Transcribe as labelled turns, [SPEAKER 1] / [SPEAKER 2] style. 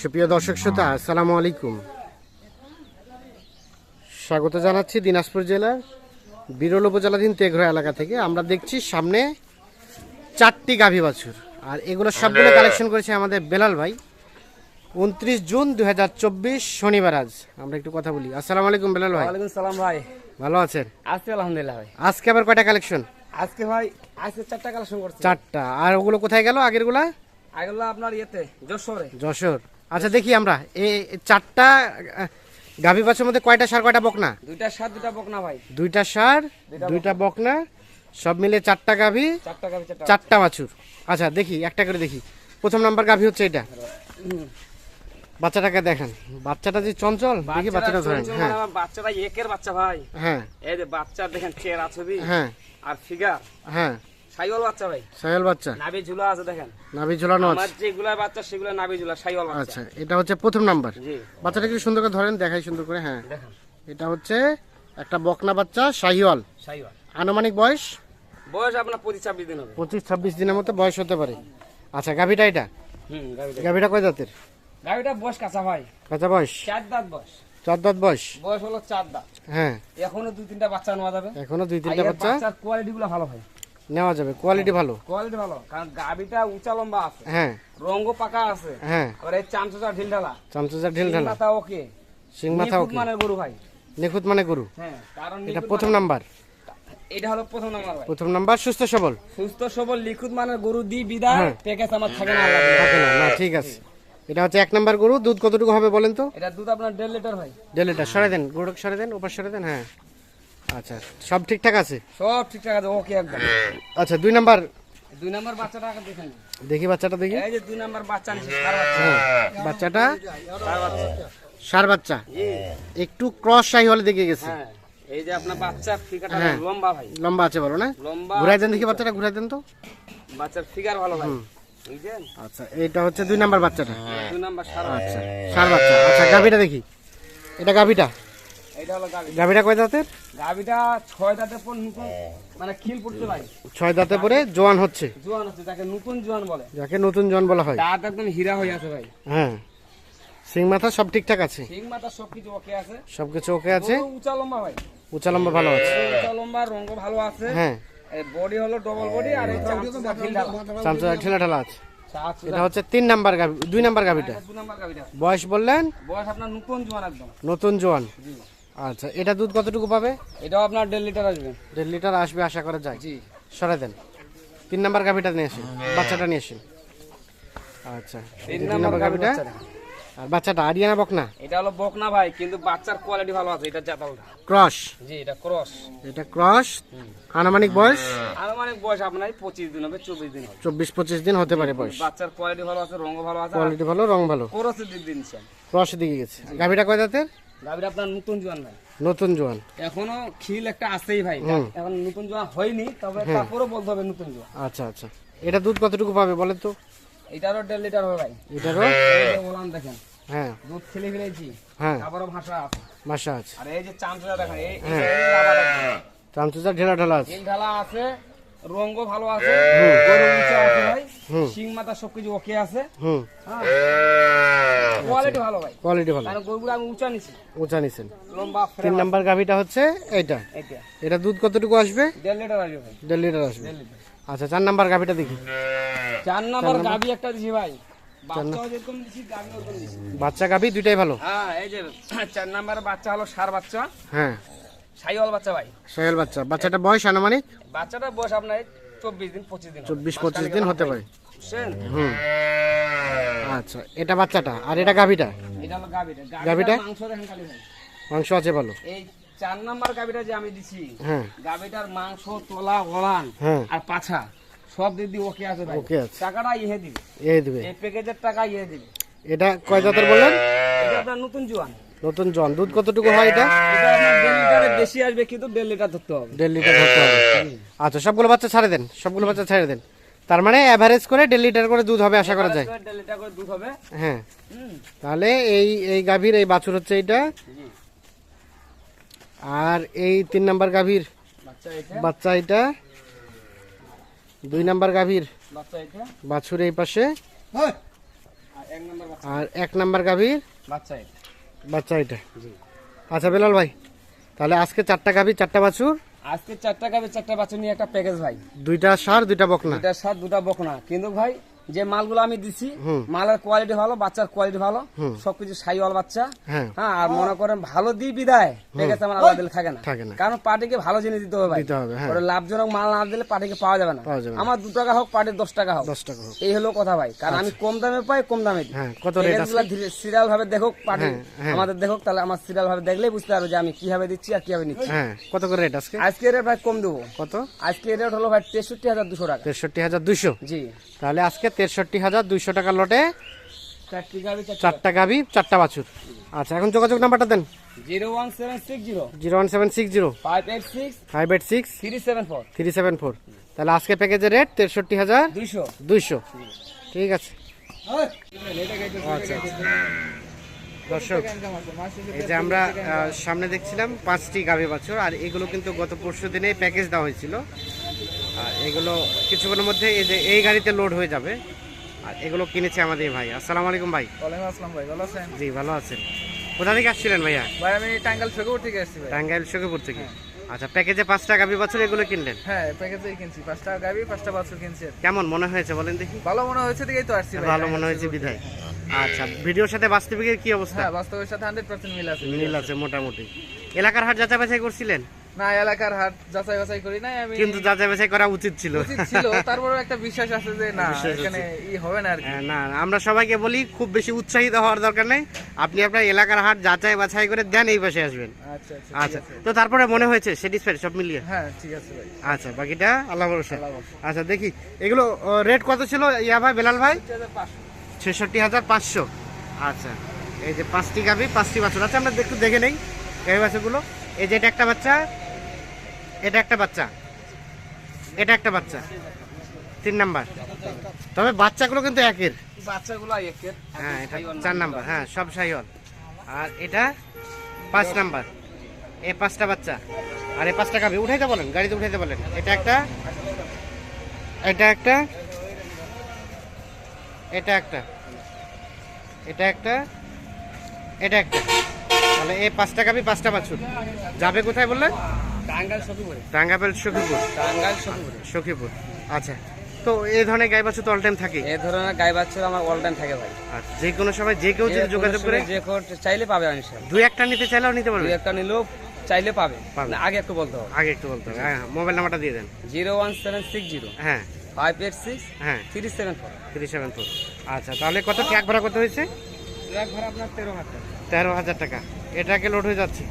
[SPEAKER 1] সুপ্রিয় দর্শক শ্রোতা আসসালামু আলাইকুম। স্বাগত জানাচ্ছি দিনাজপুর জেলার বিরল উপজেলাধীন তেঘরা এলাকা থেকে। আমরা দেখছি সামনে চারটি গাভী বাছুর আর এগুলো সবগুলো কালেকশন করেছে আমাদের বেলাল ভাই। উনত্রিশ জুন দু হাজার চব্বিশ শনিবার আজ। আমরা একটু কথা বলি। আসসালামু আলাইকুম বেলাল ভাই।
[SPEAKER 2] ওয়ালাইকুম সালাম ভাই।
[SPEAKER 1] ভালো আছেন?
[SPEAKER 2] আজকে আলহামদুলিল্লাহ ভাই।
[SPEAKER 1] আজকে আবার কয়টা কালেকশন?
[SPEAKER 2] আজকে ভাই আজকে চারটা কালেকশন করছি।
[SPEAKER 1] চারটা। আর ওগুলো কোথায় গেল আগেরগুলা?
[SPEAKER 2] আগেগুলো আপনার ইয়েতে যশোরে।
[SPEAKER 1] যশোর। আচ্ছা দেখি আমরা। এই চারটা গাভী বাছুর মধ্যে কয়টা সার কয়টা বকনা?
[SPEAKER 2] দুইটা সাত দুইটা বকনা ভাই।
[SPEAKER 1] দুইটা সার দুইটা বকনা। সব মিলে চারটা গাভী
[SPEAKER 2] চারটা গাবি চারটা
[SPEAKER 1] বাছুর। আচ্ছা দেখি একটা করে দেখি। প্রথম নাম্বার গাভী হচ্ছে এটা। বাচ্চাটাকে দেখেন। বাচ্চাটা যে চঞ্চল দেখি বাচ্চাটা ধরেন। হ্যাঁ।
[SPEAKER 2] মানে বাচ্চাটা একের বাচ্চা ভাই।
[SPEAKER 1] হ্যাঁ।
[SPEAKER 2] এই যে বাচ্চা দেখেন চেহারা ছবি
[SPEAKER 1] হ্যাঁ।
[SPEAKER 2] আর ফিগার
[SPEAKER 1] হ্যাঁ।
[SPEAKER 2] সাইওয়াল বাচ্চা ভাই।
[SPEAKER 1] সাহেল বাচ্চা?
[SPEAKER 2] নাভি ঝুলা আছে দেখেন।
[SPEAKER 1] নাভি ঝোলানো
[SPEAKER 2] আমার যেগুলা বাচ্চা সেগুলা নাভি ঝুলা সাইওয়াল বাচ্চা।
[SPEAKER 1] আচ্ছা এটা হচ্ছে প্রথম নাম্বার।
[SPEAKER 2] জি।
[SPEAKER 1] বাচ্চাটা কি সুন্দর করে ধরেন দেখাই সুন্দর করে হ্যাঁ।
[SPEAKER 2] দেখেন।
[SPEAKER 1] এটা হচ্ছে একটা বকনা বাচ্চা শাহিওয়াল
[SPEAKER 2] সাইওয়াল।
[SPEAKER 1] আনুমানিক বয়স?
[SPEAKER 2] বয়স আপনার পঁচিশ ছাব্বিশ দিন হবে।
[SPEAKER 1] পঁচিশ ছাব্বিশ দিনের মতো বয়স হতে পারে। আচ্ছা গাভিটা এটা?
[SPEAKER 2] হুম গাবিটা
[SPEAKER 1] গাভিটা কয় দাঁতের
[SPEAKER 2] গাবিটা বয়স কাঁচা ভাই।
[SPEAKER 1] কাঁচা বয়স?
[SPEAKER 2] চার দাঁত বয়স।
[SPEAKER 1] চার দাঁত বয়স?
[SPEAKER 2] বয়স হলো চার দাঁত।
[SPEAKER 1] হ্যাঁ।
[SPEAKER 2] এখনও দুই তিনটা বাচ্চা নেওয়া যাবে।
[SPEAKER 1] এখনও দুই তিনটা বাচ্চা?
[SPEAKER 2] বাচ্চার কোয়ালিটি গুলো ভালো হয়
[SPEAKER 1] নেওয়া যাবে কোয়ালিটি ভালো।
[SPEAKER 2] কোয়ালিটি ভালো কারণ গাবিটা উঁচা লম্বা আছে।
[SPEAKER 1] হ্যাঁ।
[SPEAKER 2] রঙ্গ পাকা আছে।
[SPEAKER 1] হ্যাঁ।
[SPEAKER 2] আর এই চামচা ঢিল ঢালা।
[SPEAKER 1] চামচা ঢিল ঢালা।
[SPEAKER 2] মাথা ওকে।
[SPEAKER 1] সিং মাথা ওকে।
[SPEAKER 2] মানের গরু ভাই।
[SPEAKER 1] নিখুঁত মানে গরু।
[SPEAKER 2] হ্যাঁ কারণ
[SPEAKER 1] এটা প্রথম
[SPEAKER 2] মানে-
[SPEAKER 1] নাম্বার।
[SPEAKER 2] এটা হলো প্রথম নাম্বার ভাই।
[SPEAKER 1] প্রথম নাম্বার সুস্থ সবল।
[SPEAKER 2] সুস্থ সবল লিখুত মানে গরু দি বিদায়।
[SPEAKER 1] হ্যাঁ।
[SPEAKER 2] প্যাকেজ আমার থাকে না
[SPEAKER 1] থাকে না না ঠিক আছে। এটা হচ্ছে এক নাম্বার গরু। দুধ কতটুকু হবে বলেন তো?
[SPEAKER 2] এটা দুধ আপনার দেড় লিটার ভাই।
[SPEAKER 1] লিটার। সরে দেন গরুটাকে সরে দেন ওপার সরে দেন হ্যাঁ। আচ্ছা সব ঠিকঠাক আছে?
[SPEAKER 2] সব ঠিকঠাক আছে ওকে একদম।
[SPEAKER 1] আচ্ছা দুই নাম্বার।
[SPEAKER 2] দুই নাম্বার বাচ্চাটা আগে দেখেন
[SPEAKER 1] দেখি বাচ্চাটা দেখি।
[SPEAKER 2] এই যে দুই নাম্বার বাচ্চা নিচ্ছে সার বাচ্চা।
[SPEAKER 1] হ্যাঁ বাচ্চাটা
[SPEAKER 2] সার বাচ্চা।
[SPEAKER 1] সার বাচ্চা একটু ক্রস শাহি হলে দেখে গেছে।
[SPEAKER 2] হ্যাঁ এই যে আপনার বাচ্চার ফিগারটা
[SPEAKER 1] হ্যাঁ।
[SPEAKER 2] লম্বা ভাই।
[SPEAKER 1] লম্বা আছে বলো না?
[SPEAKER 2] লম্বা
[SPEAKER 1] ঘুরাই দেন দেখি বাচ্চাটা ঘুরাই দেন তো।
[SPEAKER 2] বাচ্চার ফিগার ভালো ভাই।
[SPEAKER 1] আচ্ছা এইটা হচ্ছে দুই নাম্বার বাচ্চাটা।
[SPEAKER 2] দুই নাম্বার সার
[SPEAKER 1] আচ্ছা সার বাচ্চা। আচ্ছা গাভিটা দেখি। এটা গাভিটা?
[SPEAKER 2] এটা হলো গাবি
[SPEAKER 1] গাভিটা কয় দাঁতের?
[SPEAKER 2] গাবিটা ছয় দাঁতে পর নতুন মানে খিল পড়তে ভাই।
[SPEAKER 1] ছয় দাঁতে পরে জোয়ান হচ্ছে।
[SPEAKER 2] জোয়ান হচ্ছে তাকে নতুন জোয়ান বলে।
[SPEAKER 1] যাকে নতুন জোয়ান বলা হয়।
[SPEAKER 2] দাঁত একদম হীরা হয়ে আছে ভাই।
[SPEAKER 1] হ্যাঁ। সিং মাথা সব ঠিকঠাক আছে?
[SPEAKER 2] সিং মাথা সবকিছু ওকে আছে।
[SPEAKER 1] সবকিছু ওকে আছে?
[SPEAKER 2] উঁচা লম্বা ভাই।
[SPEAKER 1] উঁচা লম্বা ভালো আছে।
[SPEAKER 2] উঁচা লম্বা রঙ ভালো আছে।
[SPEAKER 1] হ্যাঁ।
[SPEAKER 2] বডি হলো ডবল বডি আর এই চামচা
[SPEAKER 1] ঠেলা ঠেলা আছে। এটা হচ্ছে তিন নাম্বার গাভি দুই নাম্বার গাভিটা।
[SPEAKER 2] গাবিটা
[SPEAKER 1] বয়স বললেন?
[SPEAKER 2] বয়স আপনার নতুন জোয়ান একদম।
[SPEAKER 1] নতুন জোয়ান।
[SPEAKER 2] জি।
[SPEAKER 1] আচ্ছা এটা দুধ কতটুকু পাবে?
[SPEAKER 2] এটাও আপনার দেড় লিটার আসবে।
[SPEAKER 1] দেড় লিটার আসবে আশা করা যায়।
[SPEAKER 2] জি।
[SPEAKER 1] সরাই দেন। তিন নাম্বার গাভিটা নিয়ে আসেন বাচ্চাটা নিয়ে আসেন। আচ্ছা
[SPEAKER 2] তিন নাম্বার
[SPEAKER 1] গাভিটা। আর বাচ্চাটা আরিয়ানা বকনা?
[SPEAKER 2] এটা হলো বকনা ভাই কিন্তু বাচ্চার কোয়ালিটি ভালো আছে এটা জাতালটা
[SPEAKER 1] ক্রস?
[SPEAKER 2] জি এটা ক্রস।
[SPEAKER 1] এটা ক্রস? আনুমানিক বয়স?
[SPEAKER 2] আনুমানিক বয়স আপনার পঁচিশ দিন হবে চব্বিশ দিন হবে।
[SPEAKER 1] চব্বিশ পঁচিশ দিন হতে পারে বয়স।
[SPEAKER 2] বাচ্চার কোয়ালিটি ভালো আছে রঙ ভালো আছে
[SPEAKER 1] কোয়ালিটি ভালো রং ভালো।
[SPEAKER 2] কোরসের দিক দিনছেন
[SPEAKER 1] ক্রসের দিকে গেছে। গাভিটা কয় দাঁতের
[SPEAKER 2] গাবিটা আপনার নতুন জোয়ান ভাই।
[SPEAKER 1] নতুন জোয়ান।
[SPEAKER 2] এখনও খিল একটা আছেই ভাই। এখন নতুন জোয়ান হয়নি তবে তারপরেও বলতে হবে নতুন জোয়ান।
[SPEAKER 1] আচ্ছা আচ্ছা। এটা দুধ কতটুকু পাবে বলেন তো?
[SPEAKER 2] এটারও দেড় লিটার হবে ভাই।
[SPEAKER 1] এটারও?
[SPEAKER 2] দেখেন
[SPEAKER 1] হ্যাঁ।
[SPEAKER 2] দুধ খেলে ফেলেছি
[SPEAKER 1] হ্যাঁ।
[SPEAKER 2] আবারও ভাষা আছে।
[SPEAKER 1] মাসা আছে।
[SPEAKER 2] আর এই যে দেখেন এই এই যে এই আলাদা আছে।
[SPEAKER 1] চামচুচা ঢেলা ঢালা আছে।
[SPEAKER 2] ঢালা আছে রঙ্গ ভালো আছে গরু আছে ভাই। শিং মাথা সবকিছু ওকে আছে।
[SPEAKER 1] হুম।
[SPEAKER 2] হ্যাঁ। কোয়ালিটি ভালো ভাই।
[SPEAKER 1] কোয়ালিটি ভালো।
[SPEAKER 2] কারণ গরুগুলো আমি উঁচা নিছি।
[SPEAKER 1] উঁচা নিছেন।
[SPEAKER 2] লম্বা
[SPEAKER 1] তিন নাম্বার গাভিটা হচ্ছে এইটা।
[SPEAKER 2] এটা
[SPEAKER 1] এটা দুধ কতটুকু আসবে?
[SPEAKER 2] লিটার আসবে ভাই।
[SPEAKER 1] দেড় লিটার আসবে। আচ্ছা চার নাম্বার গাভিটা দেখি।
[SPEAKER 2] চার নাম্বার গাবি একটা দিছি ভাই।
[SPEAKER 1] বাচ্চা গাভি দুইটাই ভালো?
[SPEAKER 2] হ্যাঁ এই যে চার নাম্বার বাচ্চা হলো সার বাচ্চা।
[SPEAKER 1] হ্যাঁ।
[SPEAKER 2] সাইওয়াল বাচ্চা ভাই।
[SPEAKER 1] বাচ্চা। বাচ্চাটা বয়স আনুমানিক?
[SPEAKER 2] বাচ্চাটা বয়স আপনার চব্বিশ দিন পঁচিশ দিন
[SPEAKER 1] চব্বিশ পঁচিশ দিন হতে পারে। হুম। আচ্ছা এটা বাচ্চাটা আর এটা গাভিটা?
[SPEAKER 2] এটা হলো গাবিটা
[SPEAKER 1] গাভীটা?
[SPEAKER 2] মাংস দেখেন খালি ভাই।
[SPEAKER 1] মাংস আছে ভালো।
[SPEAKER 2] এই চার নাম্বার গাবিটা যে আমি দিছি
[SPEAKER 1] হ্যাঁ।
[SPEAKER 2] গাবিটার মাংস তোলা গলান
[SPEAKER 1] হ্যাঁ।
[SPEAKER 2] আর পাছা সব দিক দিয়ে ওকে আছে ভাই।
[SPEAKER 1] ওকে আছে।
[SPEAKER 2] টাকাটা ইহে দিবে।
[SPEAKER 1] এই দিবে।
[SPEAKER 2] এই প্যাকেজের টাকা ইহে দিবে।
[SPEAKER 1] এটা কয় জাতের বললেন?
[SPEAKER 2] এটা আপনার নতুন জোয়ান।
[SPEAKER 1] নতুন জন দুধ কতটুকু হয় এটা?
[SPEAKER 2] বেশি আসবে কিন্তু দেড় লিটার ধরতে হবে।
[SPEAKER 1] দেড় লিটার ধরতে হবে। আচ্ছা সবগুলো বাচ্চা ছাড়ে দেন সবগুলো বাচ্চা ছাড়ে দেন। তার মানে অ্যাভারেজ করে দেড় লিটার করে দুধ হবে আশা করা যায়।
[SPEAKER 2] দেড় লিটার করে দুধ হবে।
[SPEAKER 1] হ্যাঁ। তাহলে এই এই গাভীর এই বাছুর হচ্ছে এইটা। আর এই তিন নাম্বার গাভীর।
[SPEAKER 2] বাচ্চা এটা।
[SPEAKER 1] বাচ্চা এটা। দুই নাম্বার গাভীর।
[SPEAKER 2] বাচ্চা এটা।
[SPEAKER 1] বাছুর এই পাশে।
[SPEAKER 2] আর এক নম্বর বাচ্চা।
[SPEAKER 1] আর এক নাম্বার গাভীর।
[SPEAKER 2] বাচ্চা এটা।
[SPEAKER 1] বাচ্চা এটা।
[SPEAKER 2] জি।
[SPEAKER 1] আচ্ছা বেলাল ভাই তাহলে আজকে চারটা গাভীর চারটা বাছুর।
[SPEAKER 2] আজকে চারটা গাবে চারটা বাচ্চা নিয়ে একটা প্যাকেজ ভাই।
[SPEAKER 1] দুইটা সার দুইটা বকনা।
[SPEAKER 2] দুইটা সার দুটা বকনা। কিন্তু ভাই যে মালগুলো আমি দিছি। মালের কোয়ালিটি ভালো বাচ্চার কোয়ালিটি ভালো সবকিছু সাইওয়াল বাচ্চা।
[SPEAKER 1] হ্যাঁ।
[SPEAKER 2] হ্যাঁ আর মনে করেন ভালো দিই বিদায় প্যাকেজ আমার আলাদা দিলে থাকে না। কারণ পার্টিকে ভালো জিনিস দিতে হবে ভাই।
[SPEAKER 1] হ্যাঁ।
[SPEAKER 2] লাভজনক মাল না দিলে পার্টিকে পাওয়া যাবে না। আমার দু টাকা হোক পার্টির দশ টাকা হোক।
[SPEAKER 1] দশ টাকা হোক।
[SPEAKER 2] এই হলো কথা ভাই। কারণ আমি কম দামে পাই কম দামে দিই।
[SPEAKER 1] হ্যাঁ কত
[SPEAKER 2] সিরিয়াল ভাবে দেখুক পার্টি। আমাদের দেখুক তাহলে আমার সিরিয়াল ভাবে দেখলেই বুঝতে পারবে যে আমি কীভাবে দিচ্ছি আর কীভাবে নিচ্ছি।
[SPEAKER 1] কত করে রেট আজকে?
[SPEAKER 2] আজকে রেট ভাই কম দেবো।
[SPEAKER 1] কত?
[SPEAKER 2] আজকে রেট হলো ভাই তেষট্টি হাজার দুশো টাকা।
[SPEAKER 1] তেষট্টি হাজার দুশো?
[SPEAKER 2] জি।
[SPEAKER 1] তাহলে আজকে তেষট্টি হাজার দুইশো টাকা লটে
[SPEAKER 2] চারটা
[SPEAKER 1] গাভী চারটা বাছুর। আচ্ছা এখন যোগাযোগ নাম্বারটা দেন।
[SPEAKER 2] Zero one seven six zero.
[SPEAKER 1] Zero one seven six zero.
[SPEAKER 2] Five eight six.
[SPEAKER 1] Five eight six.
[SPEAKER 2] Three seven four.
[SPEAKER 1] Three seven four. তাহলে আজকে প্যাকেজের রেট তেষট্টি হাজার
[SPEAKER 2] দুইশো।
[SPEAKER 1] দুইশো। ঠিক আছে। আচ্ছা দর্শক এই যে আমরা সামনে দেখছিলাম পাঁচটি গাভী বাছুর আর এগুলো কিন্তু গত পরশু দিনে প্যাকেজ দেওয়া হয়েছিল। আর এগুলো কিছুক্ষণের মধ্যে এই যে এই গাড়িতে লোড হয়ে যাবে। আর এগুলো কিনেছে আমাদের ভাই। আসসালামু আলাইকুম ভাই।
[SPEAKER 3] ওয়ালাইকুম আসসালাম ভাই ভালো আছেন?
[SPEAKER 1] জি ভালো আছেন। কোথা থেকে আসছিলেন ভাইয়া?
[SPEAKER 3] ভাই আমি টাঙ্গাল ফেকুর থেকে আসছি ভাই।
[SPEAKER 1] টাঙ্গাইল শোকেপুর থেকে। আচ্ছা প্যাকেজে পাঁচটা গাভী বাছুর এগুলো কিনলেন?
[SPEAKER 3] হ্যাঁ প্যাকেজেই কিনছি। পাঁচটা গাবি পাঁচটা বাছুর কিনছি
[SPEAKER 1] কেমন মনে হয়েছে বলেন দেখি।
[SPEAKER 3] ভালো মনে হয়েছে দিকেই তো আসছি
[SPEAKER 1] ভালো মনে হয়েছে বিধায়। আচ্ছা ভিডিওর সাথে বাস্তবিকের কি অবস্থা?
[SPEAKER 3] হ্যাঁ বাস্তবের সাথে হান্ড্রেড পার্সেন্ট মিল আছে।
[SPEAKER 1] মিল আছে মোটামুটি। এলাকার হাট যাচাই বাছাই করছিলেন?
[SPEAKER 3] না এলাকার হাট যাচাই বাছাই করি নাই আমি
[SPEAKER 1] কিন্তু যাচাই বাছাই করা উচিত ছিল।
[SPEAKER 3] উচিত ছিল তারপরে একটা বিশ্বাস আছে যে না এখানে ই হবে না আর কি।
[SPEAKER 1] হ্যাঁ, না আমরা সবাইকে বলি খুব বেশি উৎসাহিত হওয়ার দরকার নেই। আপনি আপনার এলাকার হাট যাচাই বাছাই করে দেন এই পাশে আসবেন।
[SPEAKER 3] আচ্ছা আচ্ছা
[SPEAKER 1] আচ্ছা তো তারপরে মনে হয়েছে স্যাটিসফাইড সব মিলিয়ে?
[SPEAKER 3] হ্যাঁ ঠিক আছে ভাই।
[SPEAKER 1] আচ্ছা বাকিটা আল্লাহ ভরসা। আচ্ছা দেখি এগুলো রেট কত ছিল? ইয়া ভাই বেলাল ভাই? ছেষট্টি হাজার পাঁচশো। আচ্ছা এই যে পাঁচটি গাভি পাঁচটি বাছুর আচ্ছা আমরা একটু দেখে নেই গাভি বাছুরগুলো। এই যে এটা একটা বাচ্চা এটা একটা বাচ্চা। এটা একটা বাচ্চা। তিন নাম্বার। তবে বাচ্চাগুলো কিন্তু একের।
[SPEAKER 2] বাচ্চাগুলো একের।
[SPEAKER 1] হ্যাঁ এটা চার নাম্বার। হ্যাঁ সব সাইহল আর এটা পাঁচ নাম্বার। এই পাঁচটা বাচ্চা। আর এই পাঁচটা গাভি। উঠাইতে বলেন গাড়িতে উঠাইতে বলেন। এটা একটা এটা একটা এটা একটা এটা একটা এটা একটা। তাহলে এই পাঁচটা গাভি পাঁচটা বাছুর। যাবে কোথায় বললেন?
[SPEAKER 2] টাঙ্গাল সখীপুরে।
[SPEAKER 1] সখীপুর? আচ্ছা। তো এই ধরনের গাই বাছুর তো অল টাইম থাকে
[SPEAKER 2] এই ধরনের গাই বাচ্চা আমার অল টাইম থাকে ভাই।
[SPEAKER 1] আর যে কোনো সময় যে কেউ যদি যোগাযোগ করে
[SPEAKER 2] যে কোনো চাইলে পাবে ইনশাআল্লাহ
[SPEAKER 1] দুই একটা নিতে চাইলেও নিতে
[SPEAKER 2] দুই
[SPEAKER 1] পারবে
[SPEAKER 2] একটা নিলেও চাইলে পাবে। আগে একটু বলতে হবে।
[SPEAKER 1] আগে একটু বলতে হবে। হ্যাঁ মোবাইল নাম্বারটা দিয়ে দেন।
[SPEAKER 2] Zero one seven six zero.
[SPEAKER 1] হ্যাঁ।
[SPEAKER 2] ফাইভ এইট সিক্স
[SPEAKER 1] হ্যাঁ।
[SPEAKER 2] Three seven four.
[SPEAKER 1] Three seven four. আচ্ছা তাহলে কত ট্যাগ ভাড়া কত হয়েছে?
[SPEAKER 2] এক ভাড়া আপনার তেরো হাজার
[SPEAKER 1] তেরো হাজার টাকা। এটাকে লোড হয়ে যাচ্ছে।